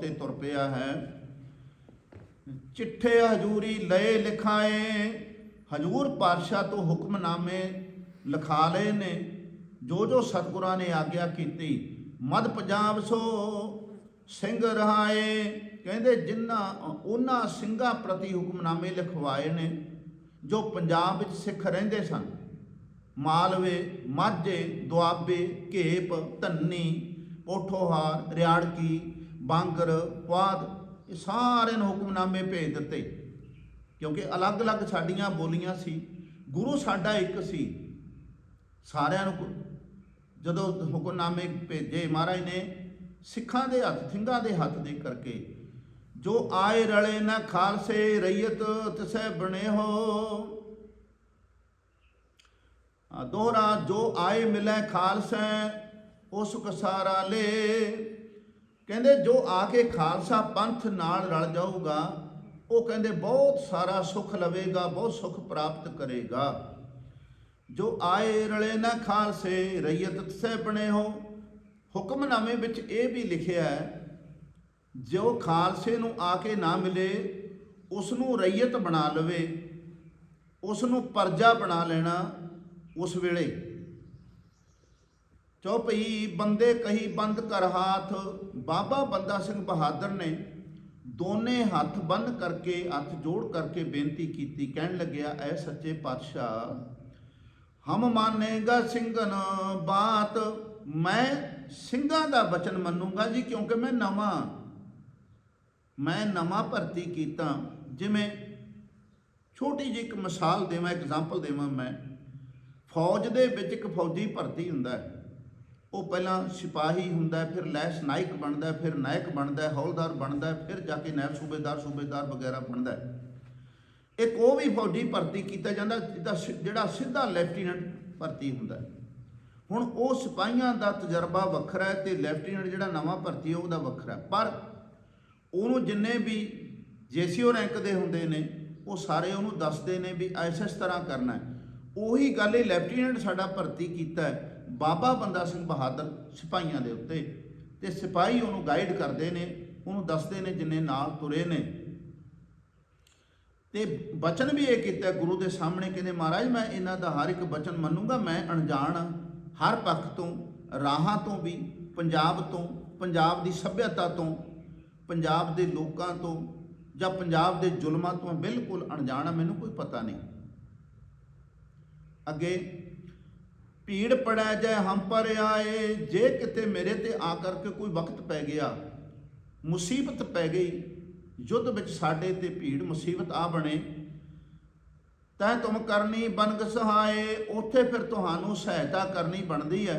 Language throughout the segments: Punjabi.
ਤੇ ਤੁਰ ਪਿਆ ਹੈ। ਚਿੱਠੇ ਹਜੂਰੀ ਲਏ ਲਿਖਾਏ, ਹਜੂਰ ਪਾਤਸ਼ਾਹ ਤੋਂ ਹੁਕਮਨਾਮੇ ਲਿਖਾ ਲਏ ਨੇ। ਜੋ ਜੋ ਸਤਿਗੁਰਾਂ ਨੇ ਆਗਿਆ ਕੀਤੀ, ਮਦ ਪੰਜਾਬ ਸੋ ਸਿੰਘ ਰਹਾਏ। ਕਹਿੰਦੇ ਜਿਨ੍ਹਾਂ, ਉਹਨਾਂ ਸਿੰਘਾਂ ਪ੍ਰਤੀ ਹੁਕਮਨਾਮੇ ਲਿਖਵਾਏ ਨੇ, ਜੋ ਪੰਜਾਬ ਵਿੱਚ ਸਿੱਖ ਰਹਿੰਦੇ ਸਨ। ਮਾਲਵੇ, ਮਾਝੇ, ਦੁਆਬੇ, ਘੇਪ, ਧੰਨੀ, ਪੋਠੋਹਾਰ, ਰਿਆੜਕੀ ਬਾਂਗਰ, ਪੁਆਧ, ਇਹ ਸਾਰੇ ਨੂੰ ਹੁਕਮਨਾਮੇ ਭੇਜ ਦਿੱਤੇ। ਕਿਉਂਕਿ ਅਲੱਗ-ਅਲੱਗ ਸਾਡੀਆਂ ਬੋਲੀਆਂ ਸੀ, ਗੁਰੂ ਸਾਡਾ ਇੱਕ ਸੀ। ਸਾਰਿਆਂ ਨੂੰ ਜਦੋਂ ਹੁਕਮਨਾਮੇ ਭੇਜੇ ਮਹਾਰਾਜ ਨੇ, ਸਿੱਖਾਂ ਦੇ ਹੱਥ, ਸਿੰਘਾਂ ਦੇ ਹੱਥ ਦੇ ਕਰਕੇ, ਜੋ ਆਏ ਰਲੇ ਨਾ ਖਾਲਸੇ ਰਈਅਤ, ਤਿਸੈ ਬਣੇ ਹੋ। ਆ ਦੋਹਰਾ, ਜੋ ਆਏ ਮਿਲੈ ਖਾਲਸਾ, ਉਸ ਕਸਾਰਾ ਲੇ। ਕਹਿੰਦੇ ਜੋ ਆ ਕੇ ਖਾਲਸਾ ਪੰਥ ਨਾਲ ਰਲ ਜਾਊਗਾ, ਉਹ ਕਹਿੰਦੇ ਬਹੁਤ ਸਾਰਾ ਸੁੱਖ ਲਵੇਗਾ, ਬਹੁਤ ਸੁੱਖ ਪ੍ਰਾਪਤ ਕਰੇਗਾ। ਜੋ ਆਏ ਰਲੇ ਨਾ ਖਾਲਸੇ ਰਈਅਤ ਸੇ ਬਣੇ ਹੋ। ਹੁਕਮਨਾਮੇ ਵਿੱਚ ਇਹ ਵੀ ਲਿਖਿਆ ਹੈ, ਜੋ ਖਾਲਸੇ ਨੂੰ ਆ ਕੇ ਨਾ ਮਿਲੇ ਉਸ ਨੂੰ ਰਈਅਤ ਬਣਾ ਲਵੇ ਉਸ ਨੂੰ ਪਰਜਾ ਬਣਾ ਲੈਣਾ ਉਸ ਵੇਲੇ। ਚੌਪਈ ਬੰਦੇ ਕਹੀ ਬੰਦ ਕਰ ਹਾਥ ਬਾਬਾ ਬੰਦਾ ਸਿੰਘ ਬਹਾਦਰ ਨੇ ਦੋਨੇ ਹੱਥ ਬੰਨ ਕਰਕੇ, ਹੱਥ ਜੋੜ ਕਰਕੇ ਬੇਨਤੀ ਕੀਤੀ, ਕਹਿਣ ਲੱਗਿਆ, ਐ ਸੱਚੇ ਪਾਤਸ਼ਾਹ, ਹਮ ਮਾਨੇਗਾ ਸਿੰਘਨ ਬਾਤ, ਮੈਂ ਸਿੰਘਾਂ ਦਾ ਬਚਨ ਮੰਨੂਗਾ ਜੀ, ਕਿਉਂਕਿ ਮੈਂ ਨਵਾਂ ਮੈਂ ਨਵਾਂ ਭਰਤੀ ਕੀਤਾ। ਜਿਵੇਂ ਛੋਟੀ ਜਿਹੀ ਇੱਕ ਮਿਸਾਲ ਦੇਵਾਂ, ਐਗਜ਼ਾਮਪਲ ਦੇਵਾਂ ਮੈਂ, ਫੌਜ ਦੇ ਵਿੱਚ ਇੱਕ ਫੌਜੀ ਭਰਤੀ ਹੁੰਦਾ ਹੈ। ਉਹ ਪਹਿਲਾਂ ਸਿਪਾਹੀ ਹੁੰਦਾ ਫਿਰ ਲੈਸ ਨਾਇਕ ਬਣਦਾ ਫਿਰ ਨਾਇਕ ਬਣਦਾ ਹੌਲਦਾਰ ਬਣਦਾ ਫਿਰ ਜਾ ਕੇ ਨਾਇਬ ਸੂਬੇਦਾਰ ਸੂਬੇਦਾਰ ਵਗੈਰਾ ਬਣਦਾ ਇੱਕ ਉਹ ਵੀ ਫੌਜੀ ਭਰਤੀ ਕੀਤਾ ਜਾਂਦਾ, ਜਿਹਦਾ ਸਿ- ਜਿਹੜਾ ਸਿੱਧਾ ਲੈਫਟੀਨੈਂਟ ਭਰਤੀ ਹੁੰਦਾ ਹੁਣ ਉਹ ਸਿਪਾਹੀਆਂ ਦਾ ਤਜਰਬਾ ਵੱਖਰਾ ਹੈ ਤੇ ਲੈਫਟੀਨੈਂਟ ਜਿਹੜਾ ਨਵਾਂ ਭਰਤੀ ਹੈ, ਉਹਦਾ ਵੱਖਰਾ ਪਰ ਉਹਨੂੰ ਜਿੰਨੇ ਵੀ ਜੇਸੀਓ ਰੈਂਕ ਦੇ ਹੁੰਦੇ ਨੇ, ਉਹ ਸਾਰੇ ਉਹਨੂੰ ਦੱਸਦੇ ਨੇ ਵੀ ਐਸ ਇਸ ਤਰ੍ਹਾਂ ਕਰਨਾ ਹੈ। ਉਹੀ ਗੱਲ ਇਹ ਲੈਫਟੀਨੈਂਟ ਸਾਡਾ ਭਰਤੀ ਕੀਤਾ ਹੈ। ਬਾਬਾ ਬੰਦਾ ਸਿੰਘ ਬਹਾਦਰ ਸਿਪਾਹੀਆਂ ਦੇ ਉੱਤੇ ਤੇ ਸਿਪਾਹੀ ਉਹਨੂੰ ਗਾਈਡ ਕਰਦੇ ਨੇ ਉਹਨੂੰ ਦੱਸਦੇ ਨੇ ਜਿੰਨੇ ਨਾਲ ਤੁਰੇ ਨੇ। ਤੇ ਬਚਨ ਵੀ ਇਹ ਕੀਤਾ ਗੁਰੂ ਦੇ ਸਾਹਮਣੇ ਕਹਿੰਦੇ ਮਹਾਰਾਜ ਮੈਂ ਇਹਨਾਂ ਦਾ ਹਰ ਇੱਕ ਬਚਨ ਮੰਨੂਗਾ ਮੈਂ ਅਣਜਾਣ ਹਾਂ, ਹਰ ਪੱਖ ਤੋਂ ਰਾਹਾਂ ਤੋਂ ਵੀ ਪੰਜਾਬ ਤੋਂ ਪੰਜਾਬ ਦੀ ਸੱਭਿਅਤਾ ਤੋਂ ਪੰਜਾਬ ਦੇ ਲੋਕਾਂ ਤੋਂ ਜਾਂ ਪੰਜਾਬ ਦੇ ਜ਼ੁਲਮਾਂ ਤੋਂ ਬਿਲਕੁਲ ਅਣਜਾਣ ਹਾਂ ਮੈਨੂੰ ਕੋਈ ਪਤਾ ਨਹੀਂ। ਅੱਗੇ ਭੀੜ ਪੜੈ ਜੈ ਹਮ ਪਰ ਆਏ। ਜੇ ਕਿਤੇ ਮੇਰੇ ਤੇ ਆ ਕਰਕੇ ਕੋਈ ਵਕਤ ਪੈ ਗਿਆ, ਮੁਸੀਬਤ ਪੈ ਗਈ, ਯੁੱਧ ਵਿੱਚ ਸਾਡੇ ਤੇ ਭੀੜ, ਮੁਸੀਬਤ ਆ ਬਣੇ। ਤੈ ਤੁਮ ਕਰਨੀ ਬਨਗ ਸਹਾਏ, ਉੱਥੇ ਫਿਰ ਤੁਹਾਨੂੰ ਸਹਾਇਤਾ ਕਰਨੀ ਬਣਦੀ ਹੈ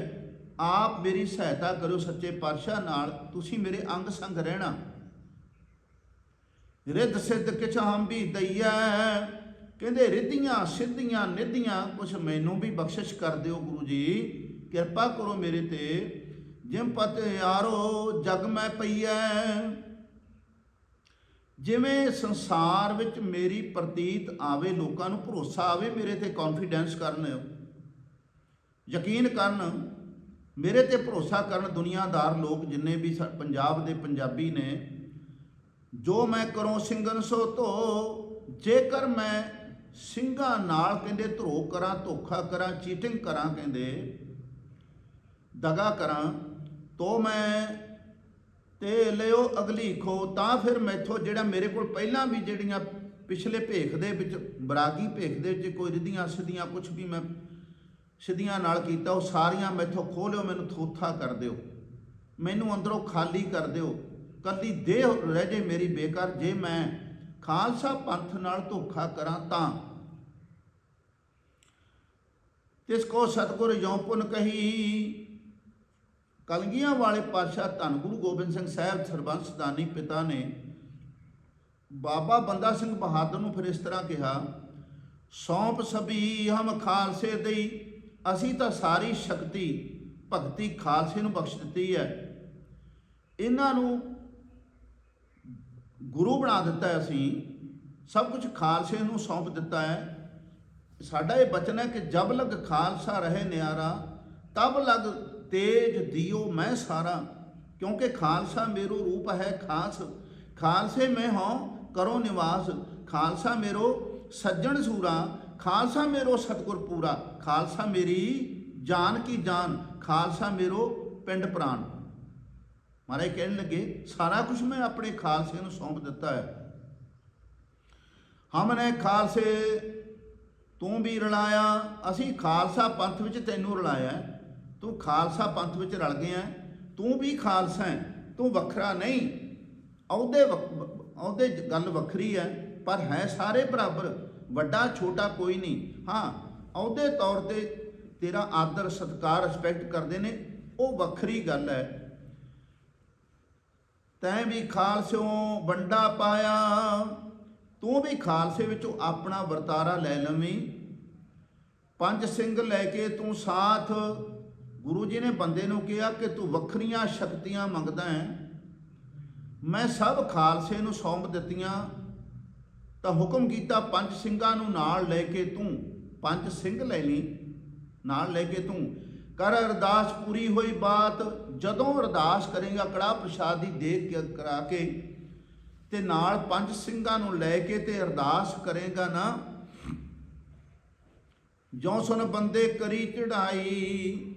ਆਪ ਮੇਰੀ ਸਹਾਇਤਾ ਕਰੋ ਸੱਚੇ ਪਾਤਸ਼ਾਹ ਨਾਲ, ਤੁਸੀਂ ਮੇਰੇ ਅੰਗ ਸੰਗ ਰਹਿਣਾ। ਰਿੱਧ ਸਿੱਧ ਕਿਛ ਹਮ ਵੀ ਦਈਐ। ਕਹਿੰਦੇ, ਰਿੱਧੀਆਂ, ਸਿੱਧੀਆਂ, ਨਿੱਧੀਆਂ, ਕੁਛ ਮੈਨੂੰ ਵੀ ਬਖਸ਼ਿਸ਼ ਕਰ ਦਿਓ ਗੁਰੂ ਜੀ। ਕਿਰਪਾ ਕਰੋ ਮੇਰੇ ਤੇ। ਜਿਮ ਪਤ ਯਾਰੋ, ਜਗ ਮੈਂ ਪਈਐ। ਜਿਵੇਂ ਸੰਸਾਰ ਵਿੱਚ ਮੇਰੀ ਪ੍ਰਤੀਤ ਆਵੇ, ਲੋਕਾਂ ਨੂੰ ਭਰੋਸਾ ਆਵੇ, ਮੇਰੇ ਤੇ ਕੌਨਫੀਡੈਂਸ ਕਰਨ। ਯਕੀਨ ਕਰਨ, ਮੇਰੇ ਤੇ ਭਰੋਸਾ ਕਰਨ ਦੁਨੀਆਦਾਰ ਲੋਕ ਜਿੰਨੇ ਵੀ ਸਾ- ਪੰਜਾਬ ਦੇ ਪੰਜਾਬੀ ਨੇ, ਜੋ ਮੈਂ ਕਰੋ ਸਿੰਘਨ ਸੋ ਧੋ, ਜੇਕਰ ਮੈਂ ਸਿੰਘਾਂ ਨਾਲ ਕਹਿੰਦੇ ਧਰੋ ਕਰਾਂ, ਧੋਖਾ ਕਰਾਂ, ਚੀਟਿੰਗ ਕਰਾਂ ਕਹਿੰਦੇ, ਦਗਾ ਕਰਾਂ, ਤੋ ਮੈਂ ਤੇ ਲਿਓ ਅਗਲੀ ਖੋ, ਤਾਂ ਫਿਰ ਮੈਥੋਂ ਜਿਹੜਾ ਮੇਰੇ ਕੋਲ ਪਹਿਲਾਂ ਵੀ ਜਿਹੜੀਆਂ ਪਿਛਲੇ ਭੇਖ ਦੇ ਵਿੱਚ, ਬਰਾਗੀ ਭੇਖ ਦੇ ਵਿੱਚ ਕੋਈ ਰਿਧੀਆਂ, ਸਿੱਧੀਆਂ ਕੁਝ ਵੀ ਮੈਂ ਸਿੱਧੀਆਂ ਨਾਲ ਕੀਤਾ, ਉਹ ਸਾਰੀਆਂ ਮੈਥੋਂ ਖੋਹ ਲਿਓ, ਮੈਨੂੰ ਥੋਥਾ ਕਰ ਦਿਓ। ਮੈਨੂੰ ਅੰਦਰੋਂ ਖਾਲੀ ਕਰ ਦਿਓ। ਕੱਲੀ ਦੇਹ ਰਹਿ ਜੇ ਮੇਰੀ ਬੇਕਾਰ, ਜੇ ਮੈਂ ਖਾਲਸਾ ਪੰਥ ਨਾਲ ਧੋਖਾ ਕਰਾਂ ਤਾਂ। ਤਿਸ ਕੋ ਸਤਗੁਰ ਜਉ ਪੁਨ ਕਹੀ। ਕਲਗੀਆਂ ਵਾਲੇ ਪਾਤਸ਼ਾਹ ਧੰਨ ਗੁਰੂ ਗੋਬਿੰਦ ਸਿੰਘ ਸਾਹਿਬ ਸਰਬੰਸ ਦਾਨੀ ਪਿਤਾ ਨੇ ਬਾਬਾ ਬੰਦਾ ਸਿੰਘ ਬਹਾਦਰ ਨੂੰ ਫਿਰ ਇਸ ਤਰ੍ਹਾਂ ਕਿਹਾ, ਸੌਂਪ ਸਭੀ ਹਮ ਖਾਲਸੇ ਦੇਈ, ਅਸੀਂ ਤਾਂ ਸਾਰੀ ਸ਼ਕਤੀ ਭਗਤੀ ਖਾਲਸੇ ਨੂੰ ਬਖਸ਼ ਦਿੱਤੀ ਹੈ। ਇਹਨਾਂ ਨੂੰ ਗੁਰੂ ਬਣਾ ਦਿੱਤਾ ਹੈ ਅਸੀਂ, ਸਭ ਕੁਝ ਖਾਲਸੇ ਨੂੰ ਸੌਂਪ ਦਿੱਤਾ ਹੈ। ਸਾਡਾ ਇਹ ਬਚਨ ਹੈ ਕਿ ਜਬ ਲਗ ਖਾਲਸਾ ਰਹੇ ਨਿਆਰਾ, ਤਬ ਲਗ ਤੇਜ ਦਿਓ ਮੈਂ ਸਾਰਾ। ਕਿਉਂਕਿ ਖਾਲਸਾ ਮੇਰੋ ਰੂਪ ਹੈ ਖਾਸ, ਖਾਲਸੇ ਮੈਂ ਹਾਂ ਕਰੋ ਨਿਵਾਸ। ਖਾਲਸਾ ਮੇਰੋ ਸੱਜਣ ਸੂਰਾ, ਖਾਲਸਾ ਮੇਰੋ ਸਤਗੁਰ ਪੂਰਾ। ਖਾਲਸਾ ਮੇਰੀ ਜਾਨ ਕੀ ਜਾਨ, ਖਾਲਸਾ ਮੇਰੋ ਪਿੰਡ ਪ੍ਰਾਨ ਮਹਾਰਾਜ ਕਹਿਣ ਲੱਗੇ, ਸਾਰਾ ਕੁਝ ਮੈਂ ਆਪਣੇ ਖਾਲਸੇ ਨੂੰ ਸੌਂਪ ਦਿੱਤਾ ਹੈ। ਹਮਨੇ ਖਾਲਸੇ ਤੂੰ ਵੀ ਰਲਾਇਆ, ਅਸੀਂ ਖਾਲਸਾ ਪੰਥ ਵਿੱਚ ਤੈਨੂੰ ਰਲਾਇਆ ਤੂੰ ਖਾਲਸਾ ਪੰਥ ਵਿੱਚ ਰਲ ਗਿਆ ਹੈ। ਤੂੰ ਵੀ ਖਾਲਸਾ ਹੈ, ਤੂੰ ਵੱਖਰਾ ਨਹੀਂ। ਅਹੁਦੇ ਵੱਖ- ਅਹੁਦੇ ਗੱਲ ਵੱਖਰੀ ਹੈ, ਪਰ ਹੈ ਸਾਰੇ ਬਰਾਬਰ, ਵੱਡਾ ਛੋਟਾ ਕੋਈ ਨਹੀਂ। ਹਾਂ, ਅਹੁਦੇ ਤੌਰ ਤੇ ਤੇਰਾ ਆਦਰ ਸਤਕਾਰ ਰਿਸਪੈਕਟ ਕਰਦੇ ਨੇ, ਉਹ ਵੱਖਰੀ ਗੱਲ ਹੈ। ਤੈਂ ਵੀ ਖਾਲਸਿਓਂ ਵੰਡਾ ਪਾਇਆ। ਤੂੰ ਵੀ ਖਾਲਸੇ ਵਿੱਚੋਂ ਆਪਣਾ ਵਰਤਾਰਾ ਲੈ ਲਵੀਂ। ਪੰਜ ਸਿੰਘ ਲੈ ਕੇ ਤੂੰ ਸਾਥ। ਗੁਰੂ ਜੀ ਨੇ ਬੰਦੇ ਨੂੰ ਕਿਹਾ ਕਿ ਤੂੰ ਵੱਖਰੀਆਂ ਸ਼ਕਤੀਆਂ ਮੰਗਦਾ ਹੈ। ਮੈਂ ਸਭ ਖਾਲਸੇ ਨੂੰ ਸੌਂਪ ਦਿੱਤੀਆਂ। ਤਾਂ ਹੁਕਮ ਕੀਤਾ ਪੰਜ ਸਿੰਘਾਂ ਨੂੰ ਨਾਲ ਲੈ ਕੇ ਤੂੰ। ਪੰਜ ਸਿੰਘ ਲੈ ਲਈ, ਨਾਲ ਲੈ ਕੇ ਤੂੰ। ਕਰ ਅਰਦਾਸ ਪੂਰੀ ਹੋਈ ਬਾਤ, ਜਦੋਂ ਅਰਦਾਸ ਕਰੇਗਾ ਕੜਾ ਪ੍ਰਸ਼ਾਦ ਦੀ ਦੇਖ ਕੇ ਕਰਾ ਕੇ ਤੇ ਨਾਲ ਪੰਜ ਸਿੰਘਾਂ ਨੂੰ ਲੈ ਕੇ ਤੇ ਅਰਦਾਸ ਕਰੇਗਾ ਨਾ। ਜੋ ਸੁਣ ਬੰਦੇ ਕਰੀ ਚੜਾਈ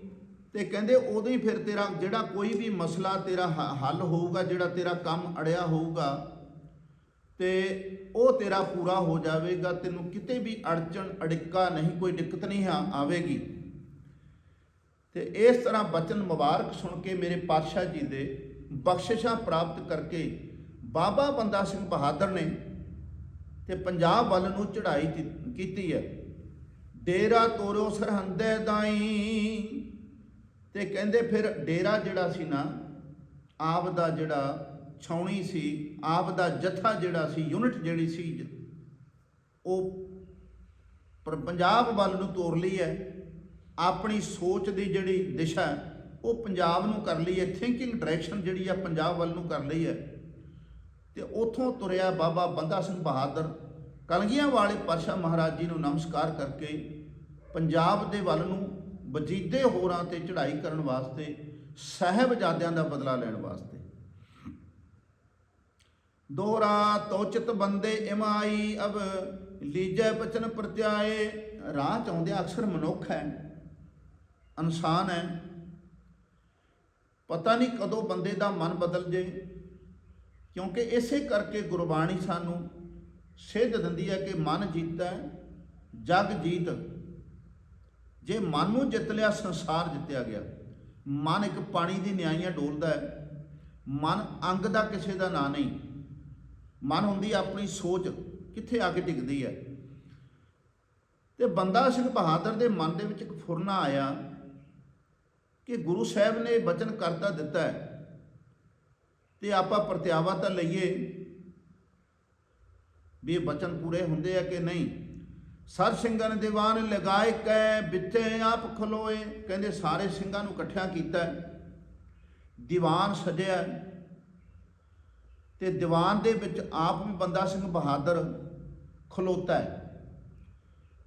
ਤੇ ਕਹਿੰਦੇ ਉਦੋਂ ਹੀ ਫਿਰ ਤੇਰਾ ਜਿਹੜਾ ਕੋਈ ਵੀ ਮਸਲਾ ਤੇਰਾ ਹੱਲ ਹੋਊਗਾ, ਜਿਹੜਾ ਤੇਰਾ ਕੰਮ ਅੜਿਆ ਹੋਊਗਾ, ਤੇ ਉਹ ਤੇਰਾ ਪੂਰਾ ਹੋ ਜਾਵੇਗਾ, ਤੈਨੂੰ ਕਿਤੇ ਵੀ ਅੜਚਣ, ਅੜਿੱਕਾ ਨਹੀਂ, ਕੋਈ ਦਿੱਕਤ ਨਹੀਂ ਆ- ਆਵੇਗੀ। ਤੇ ਇਸ ਤਰ੍ਹਾਂ ਬਚਨ ਮੁਬਾਰਕ ਸੁਣ ਕੇ ਮੇਰੇ ਪਾਤਸ਼ਾਹ ਜੀ ਦੇ ਬਖਸ਼ਿਸ਼ਾਂ ਪ੍ਰਾਪਤ ਕਰਕੇ ਬਾਬਾ ਬੰਦਾ ਸਿੰਘ ਬਹਾਦਰ ਨੇ ਤੇ ਪੰਜਾਬ ਵੱਲ ਨੂੰ ਚੜ੍ਹਾਈ ਕੀਤੀ ਹੈ। ਡੇਰਾ ਤੋਰਿਓ ਸਰਹੰਦੇ ਦਾਈ। ਤੇ ਕਹਿੰਦੇ ਫਿਰ ਡੇਰਾ ਜਿਹੜਾ ਸੀ ਨਾ, ਆਪ ਦਾ ਜਿਹੜਾ ਛਾਉਣੀ ਸੀ, ਆਪ ਦਾ ਜਥਾ ਜਿਹੜਾ ਸੀ, ਯੂਨਿਟ ਜਿਹੜੀ ਸੀ, ਉਹ ਪਰ ਪੰਜਾਬ ਵੱਲ ਨੂੰ ਤੋਰ ਲਈ ਹੈ। ਆਪਣੀ ਸੋਚ ਦੀ ਜਿਹੜੀ ਦਿਸ਼ਾ ਉਹ ਪੰਜਾਬ ਨੂੰ ਕਰ ਲਈ ਹੈ ਥਿੰਕਿੰਗ ਡਾਇਰੈਕਸ਼ਨ ਜਿਹੜੀ ਆ ਪੰਜਾਬ ਵੱਲ ਨੂੰ ਕਰ ਲਈ ਹੈ। ਤੇ ਉਥੋਂ ਤੁਰਿਆ ਬਾਬਾ ਬੰਦਾ ਸਿੰਘ ਬਹਾਦਰ ਕਲਗੀਆਂ ਵਾਲੇ ਪਾਤਸ਼ਾਹ ਮਹਾਰਾਜ ਜੀ ਨੂੰ ਨਮਸਕਾਰ ਕਰਕੇ ਪੰਜਾਬ ਦੇ ਵੱਲ ਨੂੰ ਵਜੀਦੇ ਹੋਰਾਂ ਤੇ ਚੜ੍ਹਾਈ ਕਰਨ ਵਾਸਤੇ, ਸਾਹਿਬਜ਼ਾਦਿਆਂ ਦਾ ਬਦਲਾ ਲੈਣ ਵਾਸਤੇ। ਦੋਰਾ ਤੋਚਿਤ ਬੰਦੇ ਇਮਾਈ ਅਬ ਲੀਜੈ ਬਚਨ ਪ੍ਰਤਿਆਏ। ਰਾਹ ਚ ਅਕਸਰ ਮਨੁੱਖ ਹੈ। ਇਨਸਾਨ ਹੈ। ਪਤਾ ਨਹੀਂ ਕਦੋਂ ਬੰਦੇ ਦਾ ਮਨ ਬਦਲ ਜੇ ਕਿਉਂਕਿ ਇਸੇ ਕਰਕੇ ਗੁਰਬਾਣੀ ਸਾਨੂੰ ਸਿੱਧ ਦਿੰਦੀ ਹੈ ਕਿ ਮਨ ਜੀਤਾ ਹੈ, ਜਗ ਜੀਤ। ਜੇ ਮਨ ਨੂੰ ਜਿੱਤ ਲਿਆ ਸੰਸਾਰ ਜਿੱਤਿਆ ਗਿਆ। ਮਨ ਇੱਕ ਪਾਣੀ ਦੀ ਨਿਆਈਆਂ ਡੋਲਦਾ ਹੈ। ਮਨ ਅੰਗ ਦਾ ਕਿਸੇ ਦਾ ਨਾਂ ਨਹੀਂ। ਮਨ ਹੁੰਦੀ ਆਪਣੀ ਸੋਚ ਕਿੱਥੇ ਆ ਕੇ ਟਿਕਦੀ ਹੈ। ਤੇ ਬੰਦਾ ਸਿੰਘ ਬਹਾਦਰ ਦੇ ਮਨ ਦੇ ਵਿੱਚ ਇੱਕ ਫੁਰਨਾ ਆਇਆ। ਕਿ ਗੁਰੂ ਸਾਹਿਬ ਨੇ ਬਚਨ ਕਰਤਾ ਦਿੱਤਾ ਹੈ। ਤੇ ਆਪਾਂ ਪ੍ਰਤਿਆਵਾ ਤਾਂ ਲਈਏ ਵੀ ਇਹ ਬਚਨ ਪੂਰੇ ਹੁੰਦੇ ਆ ਕਿ ਨਹੀਂ। ਸਰ ਸਿੰਘਾਂ ਨੇ ਦੀਵਾਨ ਲਗਾਏ ਕੈ ਵਿੱਚੇ ਆਪ ਖਲੋਏ। ਕਹਿੰਦੇ ਸਾਰੇ ਸਿੰਘਾਂ ਨੂੰ ਇਕੱਠਿਆਂ ਕੀਤਾ ਦੀਵਾਨ ਸਜਿਆ ਹੈ। ਤੇ ਦੀਵਾਨ ਦੇ ਵਿੱਚ ਆਪ ਵੀ ਬੰਦਾ ਸਿੰਘ ਬਹਾਦਰ ਖਲੋਤਾ ਹੈ।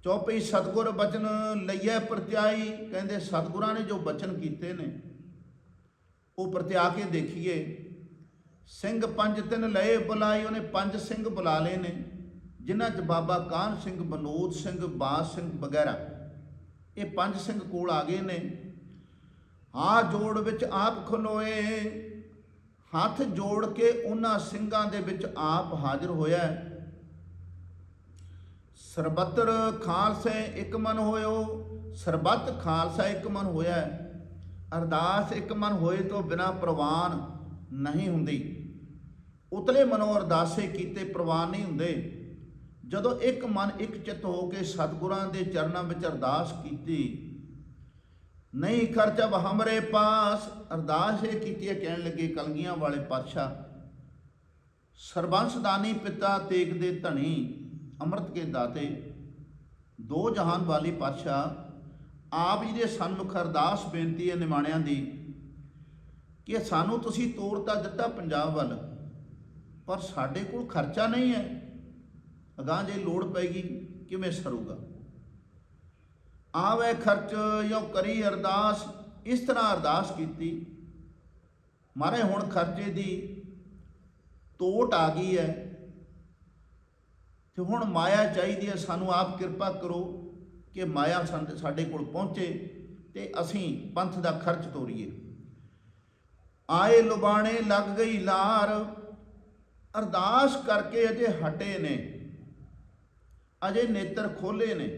ਚੌਪਈ ਸਤਗੁਰ ਬਚਨ ਲਈਐ ਪ੍ਰਤਿਆਈ। ਕਹਿੰਦੇ ਸਤਗੁਰਾਂ ਨੇ ਜੋ ਬਚਨ ਕੀਤੇ ਨੇ, ਉਹ ਪ੍ਰਤਿਆ ਕੇ ਦੇਖੀਏ। ਸਿੰਘ ਪੰਜ ਤਿੰਨ ਲਏ ਬੁਲਾਈ ਉਹਨੇ ਪੰਜ ਸਿੰਘ ਬੁਲਾ ਲਏ ਨੇ, ਜਿਨ੍ਹਾਂ 'ਚ ਬਾਬਾ ਕਾਹਨ ਸਿੰਘ, ਬਨੋਦ ਸਿੰਘ, ਬਾਸ ਸਿੰਘ ਵਗੈਰਾ। ਇਹ ਪੰਜ ਸਿੰਘ ਕੋਲ ਆ ਗਏ ਨੇ। ਆ ਜੋੜ ਵਿੱਚ ਆਪ ਖਲੋਏ, ਹੱਥ ਜੋੜ ਕੇ ਉਹਨਾਂ ਸਿੰਘਾਂ ਦੇ ਵਿੱਚ ਆਪ ਹਾਜ਼ਰ ਹੋਇਆ। ਸਰਬੱਤਰ ਖਾਲਸੇ ਇੱਕ ਮਨ ਹੋਇਓ, ਸਰਬੱਤ ਖਾਲਸਾ ਇੱਕ ਮਨ ਹੋਇਆ ਅਰਦਾਸ ਇੱਕ ਮਨ ਹੋਏ ਤੋਂ ਬਿਨਾ ਪ੍ਰਵਾਨ ਨਹੀਂ ਹੁੰਦੀ। ਉਤਲੇ ਮਨੋਂ ਅਰਦਾਸੇ ਕੀਤੇ ਪ੍ਰਵਾਨ ਨਹੀਂ ਹੁੰਦੇ। ਜਦੋਂ ਇੱਕ ਮਨ ਇੱਕ ਚਿੱਤ ਹੋ ਕੇ ਸਤਿਗੁਰਾਂ ਦੇ ਚਰਨਾਂ ਵਿੱਚ ਅਰਦਾਸ ਕੀਤੀ, ਨਹੀਂ ਖਰਚਬ ਹਮਰੇ ਪਾਸ, ਅਰਦਾਸ ਇਹ ਕੀਤੀ ਹੈ, ਕਹਿਣ ਲੱਗੇ ਕਲਗੀਆਂ ਵਾਲੇ ਪਾਤਸ਼ਾਹ, ਸਰਬੰਸਦਾਨੀ ਪਿਤਾ ਤੇਗ ਦੇ ਧਣੀ ਅੰਮ੍ਰਿਤ ਕੇ ਦਾਤੇ, ਦੋ ਜਹਾਨ ਵਾਲੀ ਪਾਤਸ਼ਾਹ, ਆਪ ਜੀ ਦੇ ਸਨਮੁਖ ਅਰਦਾਸ ਬੇਨਤੀ ਹੈ ਨਿਮਾਣਿਆਂ ਦੀ ਕਿ ਸਾਨੂੰ ਤੁਸੀਂ ਤੋਰ ਤਾਂ ਦਿੱਤਾ ਪੰਜਾਬ ਵੱਲ, ਪਰ ਸਾਡੇ ਕੋਲ ਖਰਚਾ ਨਹੀਂ ਹੈ। ਅਗਾਂਹ ਜੇ ਲੋੜ ਪੈਗੀ ਕਿਵੇਂ ਸਰੂਗਾ? ਆਵੇ ਖਰਚ ਯੋ ਕਰੀ ਅਰਦਾਸ, ਇਸ ਤਰ੍ਹਾਂ ਅਰਦਾਸ ਕੀਤੀ। ਮਾਰੇ ਹੁਣ ਖਰਚੇ ਦੀ ਤੋਟ ਆ ਗਈ ਹੈ। ਤੇ ਹੁਣ ਮਾਇਆ ਚਾਹੀਦੀ ਹੈ, ਸਾਨੂੰ ਆਪ ਕਿਰਪਾ ਕਰੋ ਕਿ ਮਾਇਆ ਸਾਡੇ ਸਾਡੇ ਕੋਲ ਪਹੁੰਚੇ ਤੇ ਅਸੀਂ ਪੰਥ ਦਾ ਖਰਚ ਤੋਰੀਏ। ਆਏ ਲੁਬਾਣੇ ਲੱਗ ਗਈ ਲਾਰ, ਅਰਦਾਸ ਕਰਕੇ ਅਜੇ ਹਟੇ ਨੇ, ਅਜੇ ਨੇਤਰ ਖੋਲੇ ਨੇ।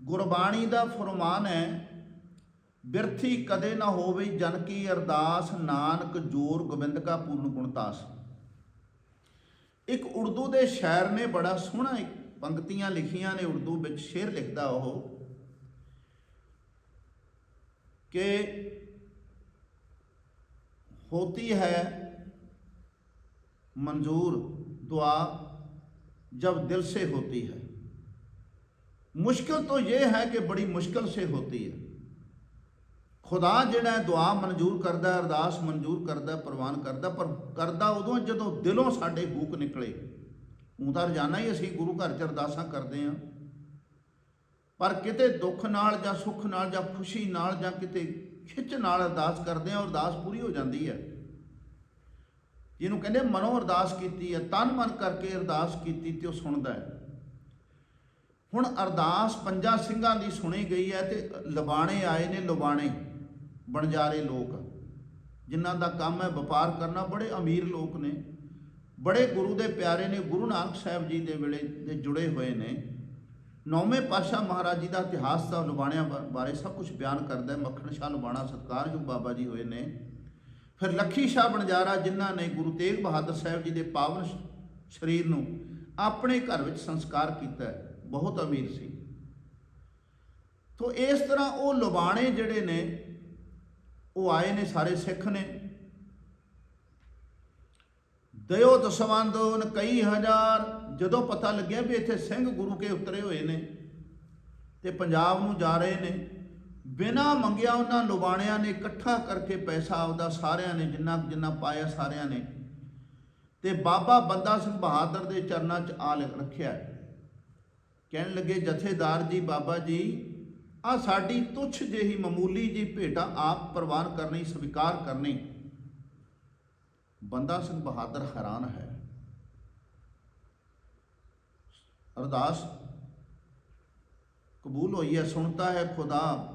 ਗੁਰਬਾਣੀ ਦਾ ਫਰਮਾਨ ਹੈ, ਬਿਰਥੀ ਕਦੇ ਨਾ ਹੋਵੇ ਜਨ ਕੀ ਅਰਦਾਸ, ਨਾਨਕ ਜੋਰ ਗੋਬਿੰਦ ਕਾ ਪੂਰਨ ਗੁਣਤਾਸ ਇੱਕ ਉਰਦੂ ਦੇ ਸ਼ਾਇਰ ਨੇ ਬੜਾ ਸੋਹਣਾ ਇੱਕ ਪੰਕਤੀਆਂ ਲਿਖੀਆਂ ਨੇ ਉਰਦੂ ਵਿੱਚ ਸ਼ੇਰ ਲਿਖਦਾ ਉਹ ਕਿ ਹੋਤੀ ਹੈ मंजूर दुआ जब दिल से होती है मुश्किल तो ये है कि बड़ी मुश्किल से होती है ਖੁਦਾ ਜਿਹੜਾ ਦੁਆ ਮਨਜ਼ੂਰ ਕਰਦਾ ਅਰਦਾਸ ਮਨਜ਼ੂਰ ਕਰਦਾ ਪ੍ਰਵਾਨ ਕਰਦਾ ਪਰ ਕਰਦਾ ਉਦੋਂ ਜਦੋਂ ਦਿਲੋਂ ਸਾਡੇ ਗੂਕ ਨਿਕਲੇ। ਉਹ ਤਾਂ ਰੋਜ਼ਾਨਾ ਹੀ ਅਸੀਂ ਗੁਰੂ ਘਰ 'ਚ ਅਰਦਾਸਾਂ ਕਰਦੇ ਹਾਂ। ਪਰ ਕਿਤੇ ਦੁੱਖ ਨਾਲ ਜਾਂ ਸੁੱਖ ਨਾਲ ਜਾਂ ਖੁਸ਼ੀ ਨਾਲ ਜਾਂ ਕਿਤੇ ਖਿੱਚ ਨਾਲ ਅਰਦਾਸ ਕਰਦੇ ਹਾਂ, ਅਰਦਾਸ ਪੂਰੀ ਹੋ ਜਾਂਦੀ ਹੈ। ਜਿਹਨੂੰ ਕਹਿੰਦੇ ਮਨੋਂ ਅਰਦਾਸ ਕੀਤੀ ਹੈ, ਤਨ ਮਨ ਕਰਕੇ ਅਰਦਾਸ ਕੀਤੀ ਤੇ ਉਹ ਸੁਣਦਾ ਹੈ। ਹੁਣ ਅਰਦਾਸ ਪੰਜਾਂ ਸਿੰਘਾਂ ਦੀ ਸੁਣੀ ਗਈ ਹੈ ਤੇ ਲਬਾਣੇ ਆਏ ਨੇ, ਲਬਾਣੇ। ਬਣਜਾਰੇ ਲੋਕ। ਜਿਨ੍ਹਾਂ ਦਾ ਕੰਮ ਹੈ ਵਪਾਰ ਕਰਨਾ, ਬੜੇ ਅਮੀਰ ਲੋਕ ਨੇ। ਬੜੇ ਗੁਰੂ ਦੇ ਪਿਆਰੇ ਨੇ, ਗੁਰੂ ਨਾਨਕ ਸਾਹਿਬ ਜੀ ਦੇ ਵੇਲੇ ਦੇ ਜੁੜੇ ਹੋਏ ਨੇ। ਨੌਵੇਂ ਪਾਤਸ਼ਾਹ ਮਹਾਰਾਜ ਜੀ ਦਾ ਇਤਿਹਾਸ ਦਾ ਲੁਬਾਣਿਆਂ ਬਾਰੇ ਸਭ ਕੁਝ ਬਿਆਨ ਕਰਦਾ ਹੈ। ਮੱਖਣ ਸ਼ਾਹ ਲੁਬਾਣਾ ਸਤਕਾਰਯੋਗ ਬਾਬਾ ਜੀ ਹੋਏ ਨੇ। ਫਿਰ ਲੱਖੀ ਸ਼ਾਹ ਬਣਜਾਰਾ, ਜਿਨ੍ਹਾਂ ਨੇ ਗੁਰੂ ਤੇਗ ਬਹਾਦਰ ਸਾਹਿਬ ਜੀ ਦੇ ਪਾਵਨ ਸਰੀਰ ਨੂੰ ਆਪਣੇ ਘਰ ਵਿੱਚ ਸੰਸਕਾਰ ਕੀਤਾ ਬਹੁਤ ਅਮੀਰ ਸੀ। ਤੋਂ ਇਸ ਤਰ੍ਹਾਂ ਉਹ ਲੁਬਾਣੇ ਜਿਹੜੇ ਨੇ ਉਹ ਆਏ ਨੇ ਸਾਰੇ ਸਿੱਖ ਨੇ। ਦਇਓ ਦਸਵੰਦੋਨ ਕਈ ਹਜ਼ਾਰ। ਜਦੋਂ ਪਤਾ ਲੱਗਿਆ ਵੀ ਇੱਥੇ ਸਿੰਘ ਗੁਰੂ ਕੇ ਉਤਰੇ ਹੋਏ ਨੇ ਤੇ ਪੰਜਾਬ ਨੂੰ ਜਾ ਰਹੇ ਨੇ, ਬਿਨਾ ਮੰਗਿਆ ਉਹਨਾਂ ਲੁਬਾਣਿਆਂ ਨੇ ਇਕੱਠਾ ਕਰਕੇ ਪੈਸਾ ਆਪਦਾ ਸਾਰਿਆਂ ਨੇ, ਜਿੰਨਾ ਜਿੰਨਾ ਪਾਇਆ ਸਾਰਿਆਂ ਨੇ। ਤੇ ਬਾਬਾ ਬੰਦਾ ਸਿੰਘ ਬਹਾਦਰ ਦੇ ਚਰਨਾਂ 'ਚ ਆ ਰੱਖਿਆ। ਕਹਿਣ ਲੱਗੇ, ਜਥੇਦਾਰ ਜੀ, ਬਾਬਾ ਜੀ ਆ ਸਾਡੀ ਤੁਛ ਜਿਹੀ ਮਾਮੂਲੀ ਜੀ ਭੇਟਾ ਆਪ ਪ੍ਰਵਾਨ ਕਰਨੀ, ਸਵੀਕਾਰ ਕਰਨੀ। ਬੰਦਾ ਸਿੰਘ ਬਹਾਦਰ ਹੈਰਾਨ ਹੈ। ਅਰਦਾਸ ਕਬੂਲ ਹੋਈ ਹੈ, ਸੁਣਤਾ ਹੈ ਖੁਦਾ।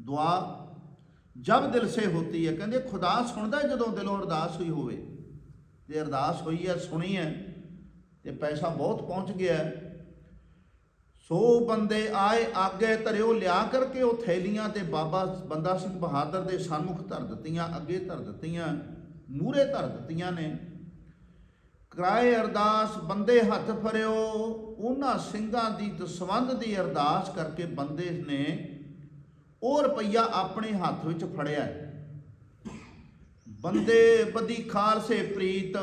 ਦੁਆ ਜਬ ਦਿਲ ਸੇ ਹੋਤੀ ਹੈ। ਕਹਿੰਦੇ ਖੁਦਾ ਸੁਣਦਾ ਜਦੋਂ ਦਿਲੋਂ ਅਰਦਾਸ ਹੋਈ ਹੋਵੇ। ਤੇ ਅਰਦਾਸ ਹੋਈ ਹੈ, ਸੁਣੀ ਹੈ, ਤੇ ਪੈਸਾ ਬਹੁਤ ਪਹੁੰਚ ਗਿਆ ਸੋ ਬੰਦੇ ਆਏ, ਆਗੇ ਧਰਿਓ, ਲਿਆ ਕਰਕੇ ਉਹ ਥੈਲੀਆਂ ਤੇ ਬਾਬਾ ਬੰਦਾ ਸਿੰਘ ਬਹਾਦਰ ਦੇ ਸਾਹਮਣੇ ਧਰ ਦਿੱਤੀਆਂ, ਅੱਗੇ ਧਰ ਦਿੱਤੀਆਂ ਮੂਰੇ ਧਰ ਦਿੱਤੀਆਂ ਨੇ। ਕਰਾਏ ਅਰਦਾਸ, ਬੰਦੇ ਹੱਥ ਫਰਿਓ ਉਹਨਾਂ ਸਿੰਘਾਂ ਦੀ ਦਸਵੰਦ ਦੀ ਅਰਦਾਸ ਕਰਕੇ ਬੰਦੇ ਨੇ ਉਹ ਰੁਪਈਆ ਆਪਣੇ ਹੱਥ ਵਿੱਚ ਫੜਿਆ। ਬੰਦੇ ਬਦੀ ਖਾਲਸੇ ਪ੍ਰੀਤ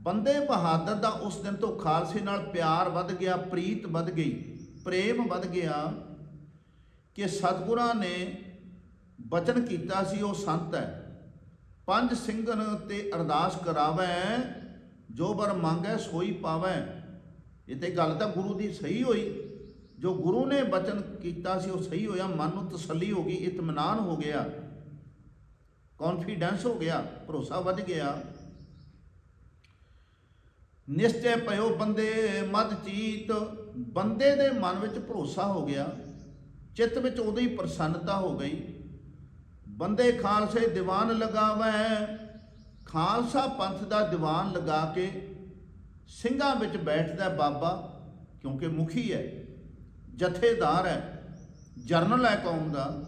ਬੰਦੇ ਬਹਾਦਰ ਦਾ ਉਸ ਦਿਨ ਤੋਂ ਖਾਲਸੇ ਨਾਲ ਪਿਆਰ ਵੱਧ ਗਿਆ, ਪ੍ਰੀਤ ਵੱਧ ਗਈ, ਪ੍ਰੇਮ ਵੱਧ ਗਿਆ ਕਿ ਸਤਿਗੁਰਾਂ ਨੇ ਬਚਨ ਕੀਤਾ ਸੀ, ਉਹ ਸੰਤ ਹੈ। ਪੰਜ ਸਿੰਘਨ ਤੇ ਅਰਦਾਸ ਕਰਾਵੈ, ਜੋ ਬਰ ਮੰਗੈ ਸੋਈ ਪਾਵੈ। ਇਹ ਤੇ ਗੱਲ ਤਾਂ ਗੁਰੂ ਦੀ ਸਹੀ ਹੋਈ। ਜੋ ਗੁਰੂ ਨੇ ਬਚਨ ਕੀਤਾ ਸੀ, ਉਹ ਸਹੀ ਹੋਇਆ, ਮਨ ਨੂੰ ਤਸੱਲੀ ਹੋ ਗਈ, ਇਤਮਾਨਾਨ ਹੋ ਗਿਆ। ਕੌਨਫੀਡੈਂਸ ਹੋ ਗਿਆ, ਭਰੋਸਾ ਵੱਧ ਗਿਆ। ਨਿਸ਼ਚੈ ਭਇਓ ਬੰਦੇ ਮਦ ਚੀਤ। ਬੰਦੇ ਦੇ ਮਨ ਵਿੱਚ ਭਰੋਸਾ ਹੋ ਗਿਆ। ਚਿੱਤ ਵਿੱਚ ਉਦੋਂ ਹੀ ਪ੍ਰਸੰਨਤਾ ਹੋ ਗਈ। ਬੰਦੇ ਖਾਲਸੇ ਦੀਵਾਨ ਲਗਾਵੈ। ਖਾਲਸਾ ਪੰਥ ਦਾ ਦੀਵਾਨ ਲਗਾ ਕੇ ਸਿੰਘਾਂ ਵਿੱਚ ਬੈਠਦਾ ਬਾਬਾ, ਕਿਉਂਕਿ ਮੁਖੀ ਹੈ, ਜਥੇਦਾਰ ਹੈ, ਜਰਨਲ ਹੈ ਕੌਮ ਦਾ।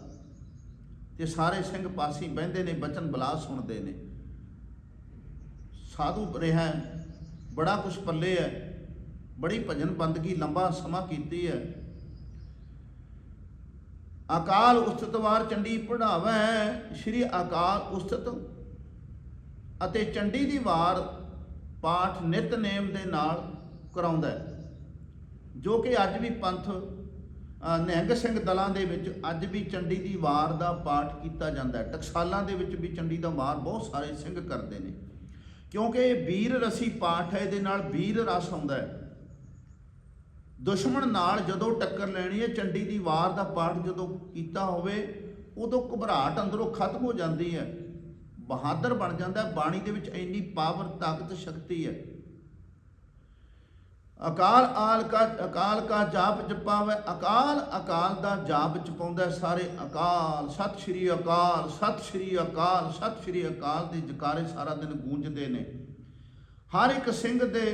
ਤੇ ਸਾਰੇ ਸਿੰਘ ਪਾਸੀ ਬਹਿੰਦੇ ਨੇ, ਬਚਨ ਬਲਾ ਸੁਣਦੇ ਨੇ। ਸਾਧੂ ਰਿਹਾ ਬੜਾ ਕੁਛ ਪੱਲੇ ਹੈ। ਬੜੀ ਭਜਨ ਬੰਦਗੀ ਲੰਬਾ ਸਮਾਂ ਕੀਤੀ ਹੈ। ਅਕਾਲ ਉਸਤਤ ਵਾਰ ਚੰਡੀ ਪੜਾਵੈ ਸ਼੍ਰੀ ਅਕਾਲ ਉਸਤਤ ਅਤੇ ਚੰਡੀ ਦੀ ਵਾਰ ਪਾਠ ਨਿਤਨੇਮ ਦੇ ਨਾਲ ਕਰਾਉਂਦਾ ਜੋ ਕਿ ਅੱਜ ਵੀ ਪੰਥ ਅ, ਨਿਹੰਗ ਸਿੰਘ ਦਲਾਂ ਦੇ ਵਿੱਚ ਅੱਜ ਵੀ ਚੰਡੀ ਦੀ ਵਾਰ ਦਾ ਪਾਠ ਕੀਤਾ ਜਾਂਦਾ ਹੈ। ਟਕਸਾਲਾਂ ਦੇ ਵਿੱਚ ਵੀ ਚੰਡੀ ਦਾ ਵਾਰ ਬਹੁਤ ਸਾਰੇ ਸਿੰਘ ਕਰਦੇ ਨੇ। ਕਿਉਂਕਿ ਇਹ ਵੀਰ ਰਸੀ ਪਾਠ ਹੈ, ਇਹਦੇ ਨਾਲ ਵੀਰ ਰਸ ਆਉਂਦਾ ਹੈ। ਦੁਸ਼ਮਣ ਨਾਲ ਜਦੋਂ ਟੱਕਰ ਲੈਣੀ ਹੈ, ਚੰਡੀ ਦੀ ਵਾਰ ਦਾ ਪਾਠ ਜਦੋਂ ਕੀਤਾ ਹੋਵੇ, ਉਦੋਂ ਘਬਰਾਹਟ ਅੰਦਰੋਂ ਖਤਮ ਹੋ ਜਾਂਦੀ ਹੈ। ਬਹਾਦਰ ਬਣ ਜਾਂਦਾ ਬਾਣੀ ਦੇ ਵਿੱਚ ਇੰਨੀ ਪਾਵਰ ਤਾਕਤ, ਸ਼ਕਤੀ ਹੈ। ਅਕਾਲ ਆਲ ਕਾ, ਅਕਾਲ ਕਾ ਜਾਪ ਜਪਾਵੇ, ਅਕਾਲ ਅਕਾਲ ਦਾ ਜਾਪ ਜਪਾਉਂਦਾ ਹੈ ਸਾਰੇ ਅਕਾਲ। ਸਤਿ ਸ਼੍ਰੀ ਅਕਾਲ, ਸਤਿ ਸ਼੍ਰੀ ਅਕਾਲ, ਸਤਿ ਸ਼੍ਰੀ ਅਕਾਲ ਦੇ ਜਕਾਰੇ ਸਾਰਾ ਦਿਨ ਗੂੰਜਦੇ ਨੇ। ਹਰ ਇੱਕ ਸਿੰਘ ਦੇ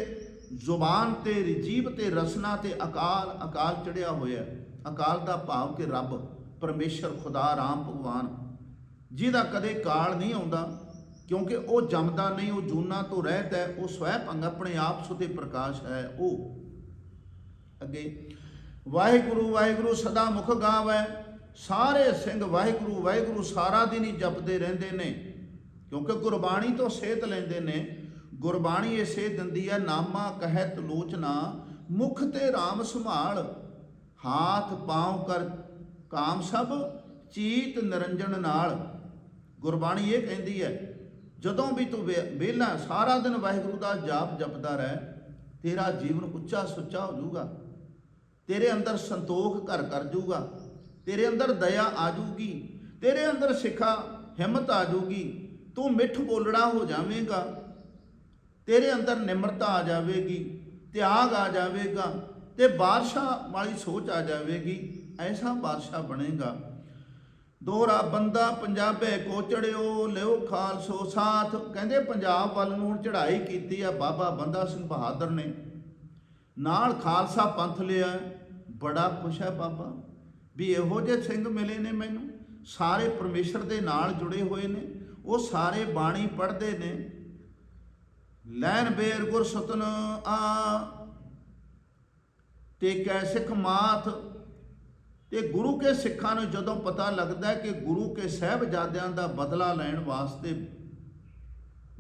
ਜ਼ੁਬਾਨ ਤੇ ਜੀਭ ਤੇ, ਰਸਨਾ ਤੇ ਅਕਾਲ ਅਕਾਲ ਚੜਿਆ ਹੋਇਆ ਅਕਾਲ ਦਾ ਭਾਵ ਕਿ ਰੱਬ, ਪਰਮੇਸ਼ਰ, ਖੁਦਾ, ਰਾਮ, ਭਗਵਾਨ। ਜਿਹਦਾ ਕਦੇ ਕਾਲ ਨਹੀਂ ਆਉਂਦਾ ਕਿਉਂਕਿ ਉਹ ਜੰਮਦਾ ਨਹੀਂ, ਉਹ ਜੂਨਾ ਤੋਂ ਰਹਿਤ ਹੈ, ਉਹ ਸਵੈ ਭੰਗ ਆਪਣੇ ਆਪ ਸੁਤੇ ਪ੍ਰਕਾਸ਼ ਹੈ, ਉਹ। ਅੱਗੇ, ਵਾਹਿਗੁਰੂ ਵਾਹਿਗੁਰੂ ਸਦਾ ਮੁਖ ਗਾਵੈ। ਸਾਰੇ ਸਿੰਘ ਵਾਹਿਗੁਰੂ ਵਾਹਿਗੁਰੂ ਸਾਰਾ ਦਿਨ ਹੀ ਜਪਦੇ ਰਹਿੰਦੇ ਨੇ। ਕਿਉਂਕਿ ਗੁਰਬਾਣੀ ਤੋਂ ਸੇਧ ਲੈਂਦੇ ਨੇ। ਗੁਰਬਾਣੀ ਇਹ ਸੇਧ ਦਿੰਦੀ ਹੈ, ਨਾਮਾ ਕਹਿਤ ਲੋਚਨਾ, ਮੁਖ ਤੇ RAM ਸੰਭਾਲ। ਹਾਥ ਪਾਉ ਕਰ ਕਾਮ ਸਭ, ਚੀਤ ਨਿਰੰਜਨ ਨਾਲ। ਗੁਰਬਾਣੀ ਇਹ ਕਹਿੰਦੀ ਹੈ ਜਦੋਂ ਵੀ ਤੂੰ ਵੇ- ਵਿਹਲਾ ਸਾਰਾ ਦਿਨ ਵਾਹਿਗੁਰੂ ਦਾ ਜਾਪ ਜਪਦਾ ਰਹਿ, ਤੇਰਾ ਜੀਵਨ ਉੱਚਾ ਸੁੱਚਾ ਹੋ ਜਾਊਗਾ। ਤੇਰੇ ਅੰਦਰ ਸੰਤੋਖ ਘਰ ਕਰ ਜਾਊਗਾ। ਤੇਰੇ ਅੰਦਰ ਦਇਆ ਆ ਜਾਊਗੀ। ਤੇਰੇ ਅੰਦਰ ਸਿੱਖਾ ਹਿੰਮਤ ਆ ਜਾਊਗੀ। ਤੂੰ ਮਿੱਠ ਬੋਲੜਾ ਹੋ ਜਾਵੇਂਗਾ। ਤੇਰੇ ਅੰਦਰ ਨਿਮਰਤਾ ਆ ਜਾਵੇਗੀ। ਤਿਆਗ ਆ ਜਾਵੇਗਾ ਤੇ ਬਾਦਸ਼ਾਹ ਵਾਲੀ ਸੋਚ ਆ ਜਾਵੇਗੀ। ਐਸਾ ਬਾਦਸ਼ਾਹ ਬਣੇਗਾ। ਦੋਹਰਾ ਬੰਦਾ ਪੰਜਾਬੇ ਕੋ ਚੜਿਓ, ਲਿਓ ਖਾਲਸੋ ਸਾਥ। ਕਹਿੰਦੇ ਪੰਜਾਬ ਵੱਲ ਨੂੰ ਹੁਣ ਚੜ੍ਹਾਈ ਕੀਤੀ ਆ, ਬਾਬਾ ਬੰਦਾ ਸਿੰਘ ਬਹਾਦਰ ਨੇ। ਨਾਲ ਖਾਲਸਾ ਪੰਥ ਲਿਆ, ਬੜਾ ਖੁਸ਼ ਹੈ ਬਾਬਾ। ਵੀ ਇਹੋ ਜਿਹੇ ਸਿੰਘ ਮਿਲੇ ਨੇ ਮੈਨੂੰ। ਸਾਰੇ ਪਰਮੇਸ਼ਰ ਦੇ ਨਾਲ ਜੁੜੇ ਹੋਏ ਨੇ। ਉਹ ਸਾਰੇ ਬਾਣੀ ਪੜ੍ਹਦੇ ਨੇ। ਲੈਨ ਬੇਰ ਗੁਰ ਸਤਨ ਆ। ਤੇ ਕੈ ਸਿੱਖ ਮਾਥ ਤੇ ਗੁਰੂ ਕੇ ਸਿੱਖਾਂ ਨੂੰ ਜਦੋਂ ਪਤਾ ਲੱਗਦਾ ਕਿ ਗੁਰੂ ਕੇ ਸਹਿਬਜ਼ਾਦਿਆਂ ਦਾ ਬਦਲਾ ਲੈਣ ਵਾਸਤੇ,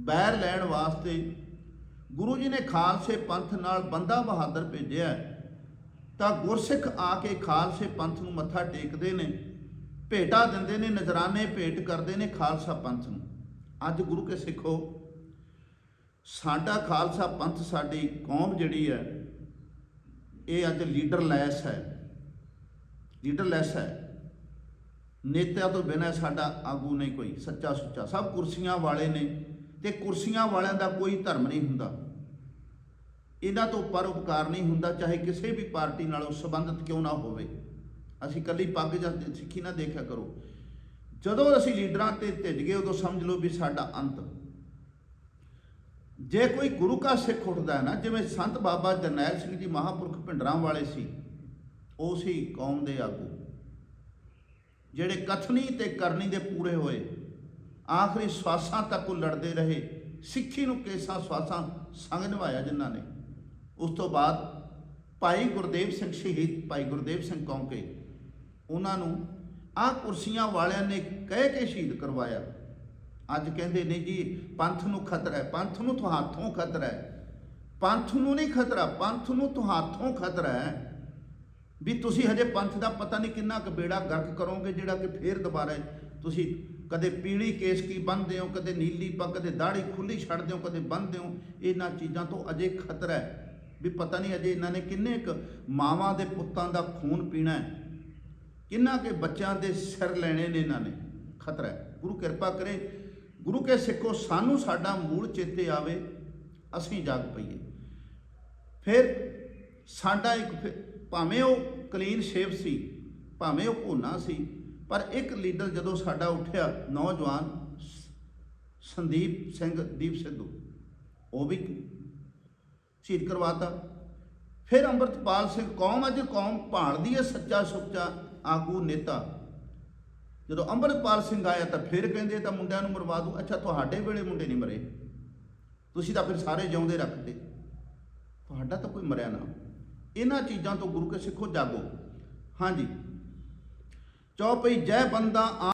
ਬੈਰ ਲੈਣ ਵਾਸਤੇ ਗੁਰੂ ਜੀ ਨੇ ਖਾਲਸੇ ਪੰਥ ਨਾਲ ਬੰਦਾ ਬਹਾਦਰ ਭੇਜਿਆ ਤਾਂ ਗੁਰਸਿੱਖ ਆ ਕੇ ਖਾਲਸੇ ਪੰਥ ਨੂੰ ਮੱਥਾ ਟੇਕਦੇ ਨੇ, ਭੇਟਾ ਦਿੰਦੇ ਨੇ, ਨਜ਼ਰਾਨੇ ਭੇਟ ਕਰਦੇ ਨੇ ਖਾਲਸਾ ਪੰਥ ਨੂੰ। ਅੱਜ ਗੁਰੂ ਕੇ ਸਿੱਖੋ, ਸਾਡਾ ਖਾਲਸਾ ਪੰਥ ਸਾਡੀ ਕੌਮ ਜਿਹੜੀ ਹੈ, ਇਹ ਅੱਜ ਲੀਡਰਲੈਸ ਹੈ। ਲੀਡਰਲੈਸ ਹੈ। ਨੇਤਿਆਂ ਤੋਂ ਬਿਨਾਂ ਸਾਡਾ ਆਗੂ ਨਹੀਂ ਕੋਈ, ਸੱਚਾ ਸੁੱਚਾ। ਸਭ ਕੁਰਸੀਆਂ ਵਾਲੇ ਨੇ ਤੇ ਕੁਰਸੀਆਂ ਵਾਲਿਆਂ ਦਾ ਕੋਈ ਧਰਮ ਨਹੀਂ ਹੁੰਦਾ। ਇਹਨਾਂ ਤੋਂ ਪਰਉਪਕਾਰ ਨਹੀਂ ਹੁੰਦਾ, ਚਾਹੇ ਕਿਸੇ ਵੀ ਪਾਰਟੀ ਨਾਲੋਂ ਸੰਬੰਧਿਤ ਕਿਉਂ ਨਾ ਹੋਵੇ। ਅਸੀਂ ਕੱਲੀ ਪੱਗ ਜਾਂ ਸਿੱਖੀ ਨਾ ਦੇਖਿਆ ਕਰੋ। ਜਦੋਂ ਅਸੀਂ ਲੀਡਰਾਂ ਤੇ ਧਿੱਜ ਗਏ, ਉਦੋਂ ਸਮਝ ਲਓ ਵੀ ਸਾਡਾ ਅੰਤ। ਜੇ ਕੋਈ ਗੁਰੂ ਕਾ ਸਿੱਖ ਉੱਠਦਾ ਹੈ ਨਾ, ਜਿਵੇਂ ਸੰਤ ਬਾਬਾ ਜਰਨੈਲ ਸਿੰਘ ਜੀ ਮਹਾਪੁਰਖ ਭਿੰਡਰਾਂ ਵਾਲੇ ਸੀ ਉਹ ਸੀ ਕੌਮ ਦੇ ਆਗੂ। ਜਿਹੜੇ ਕਥਨੀ ਤੇ ਕਰਨੀ ਦੇ ਪੂਰੇ ਹੋਏ, ਆਖਰੀ ਸਵਾਸਾਂ ਤੱਕ ਉਹ ਲੜਦੇ ਰਹੇ, ਸਿੱਖੀ ਨੂੰ ਕੇਸਾਂ ਸਵਾਸਾਂ ਸੰਗ ਨਿਭਾਇਆ ਜਿਨ੍ਹਾਂ ਨੇ। ਉਸ ਤੋਂ ਬਾਅਦ ਭਾਈ ਗੁਰਦੇਵ ਸਿੰਘ ਸ਼ਹੀਦ, ਭਾਈ ਗੁਰਦੇਵ ਸਿੰਘ ਕੌਂਕੇ, ਉਹਨਾਂ ਨੂੰ ਆਹ ਕੁਰਸੀਆਂ ਵਾਲਿਆਂ ਨੇ ਕਹਿ ਕੇ ਸ਼ਹੀਦ ਕਰਵਾਇਆ। ਅੱਜ ਕਹਿੰਦੇ ਨੇ ਜੀ, ਪੰਥ ਨੂੰ ਖਤਰਾ ਹੈ, ਪੰਥ ਨੂੰ ਤੁਹਾਥੋਂ ਖਤਰਾ ਹੈ। ਪੰਥ ਨੂੰ ਨਹੀਂ ਖਤਰਾ, ਪੰਥ ਨੂੰ ਤੁਹਾਥੋਂ ਖਤਰਾ ਹੈ। ਵੀ ਤੁਸੀਂ ਹਜੇ ਪੰਥ ਦਾ ਪਤਾ ਨਹੀਂ ਕਿੰਨਾ ਕੁ ਬੇੜਾ ਗਰਕ ਕਰੋਗੇ, ਜਿਹੜਾ ਕਿ ਫੇਰ ਦੁਬਾਰਾ ਤੁਸੀਂ ਕਦੇ ਪੀਲੀ ਕੇਸ ਕੀ ਬੰਨਦੇ ਹੋ, ਕਦੇ ਨੀਲੀ ਪੱਗ ਕਦੇ ਦਾੜੀ ਖੁੱਲੀ ਛੱਡਦੇ ਹੋ ਕਦੇ ਬੰਨਦੇ ਹੋ, ਇਹਨਾਂ ਚੀਜ਼ਾਂ ਤੋਂ ਅਜੇ ਖਤਰਾ ਹੈ। ਵੀ ਪਤਾ ਨਹੀਂ ਅਜੇ ਇਹਨਾਂ ਨੇ ਕਿੰਨੇ ਕੁ ਮਾਵਾਂ ਦੇ ਪੁੱਤਾਂ ਦਾ ਖੂਨ ਪੀਣਾ ਹੈ। ਕਿੰਨਾ ਕੇ ਬੱਚਿਆਂ ਦੇ ਸਿਰ ਲੈਣੇ ਨੇ ਇਹਨਾਂ ਨੇ, ਖਤਰਾ ਹੈ। ਗੁਰੂ ਕਿਰਪਾ ਕਰੇ, ਗੁਰੂ ਕੇ ਸਿੱਖੋ, ਸਾਨੂੰ ਸਾਡਾ ਮੂਲ ਚੇਤੇ ਆਵੇ, ਅਸੀਂ ਜਾਗ ਪਈਏ। ਫਿਰ ਸਾਡਾ ਇੱਕ ਫਿਰ- ਭਾਵੇਂ ਉਹ ਕਲੀਨ ਸ਼ੇਪ ਸੀ, ਭਾਵੇਂ ਉਹ ਭੋਨਾ ਸੀ, ਪਰ ਇੱਕ ਲੀਡਰ ਜਦੋਂ ਸਾਡਾ ਉੱਠਿਆ, ਨੌਜਵਾਨ ਸ- ਸੰਦੀਪ ਸਿੰਘ, ਦੀਪ ਸਿੱਧੂ, ਉਹ ਵੀ ਸ਼ਹੀਦ ਕਰਵਾਤਾ। ਫਿਰ ਅੰਮ੍ਰਿਤਪਾਲ ਸਿੰਘ, ਕੌਮ ਅੱਜ ਕੌਮ ਭਾਲਦੀ ਹੈ ਸੱਚਾ ਸੁੱਚਾ ਆਗੂ ਨੇਤਾ। ਜਦੋਂ ਅੰਮ੍ਰਿਤਪਾਲ ਸਿੰਘ ਆਇਆ ਤਾਂ ਫਿਰ ਕਹਿੰਦੇ ਤਾਂ ਮੁੰਡਿਆਂ ਨੂੰ ਮਰਵਾ ਦੂ। ਅੱਛਾ, ਤੁਹਾਡੇ ਵੇਲੇ ਮੁੰਡੇ ਨਹੀਂ ਮਰੇ। ਤੁਸੀਂ ਤਾਂ ਫਿਰ ਸਾਰੇ ਜਿਉਂਦੇ ਰੱਖਦੇ। ਤੁਹਾਡਾ ਤਾਂ ਕੋਈ ਮਰਿਆ ਨਾ ਇਹਨਾਂ ਚੀਜ਼ਾਂ ਤੋਂ ਗੁਰੂ ਕੇ ਸਿੱਖੋ ਜਾਗੋ। ਹਾਂਜੀ। ਚੌਪਈ ਜੈ ਬੰਦਾ